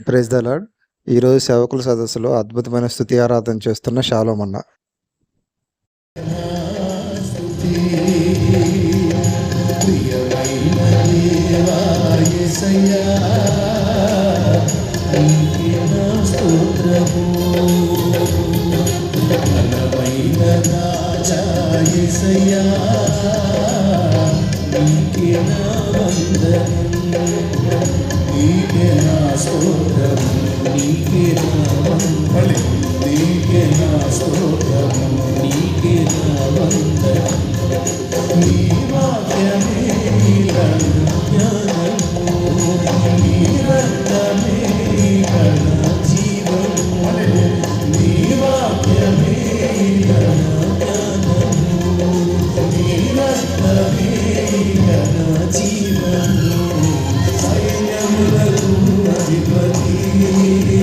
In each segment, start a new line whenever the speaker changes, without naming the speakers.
Praise the lord. ఈరోజు సేవకుల సదస్సులో అద్భుతమైన స్థుతి ఆరాధన చేస్తున్న షాలోమన్న
నీకే నా స్తోత్రము నీకే నా వందలి నీకే నా స్తోత్రము నీకే నా వందలి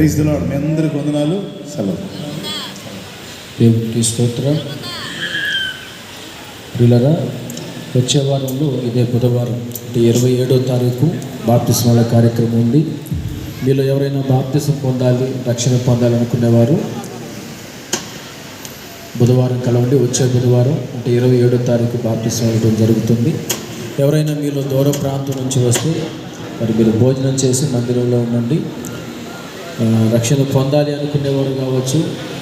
ప్రైజ్ దిలాడు మీ అందరికి వందనాలు. సెలవు.
దేవుడికి స్తోత్రం. ప్రియులరా వచ్చే వారంలో ఇదే బుధవారం అంటే ఇరవై ఏడో తారీఖు బాప్తిస్మాల కార్యక్రమం ఉంది. మీలో ఎవరైనా బాప్తిసం పొందాలి రక్షణ పొందాలనుకునేవారు? బుధవారం కలవండి వచ్చే బుధవారం అంటే ఇరవై ఏడో తారీఖు బాప్తిసం ఇవ్వడం జరుగుతుంది. ఎవరైనా మీలో దూర ప్రాంతం నుంచి వస్తే మరి మీరు భోజనం చేసి మందిరంలో ఉండండి. రక్షణ పొందాలి అనుకునేవారు కావచ్చు.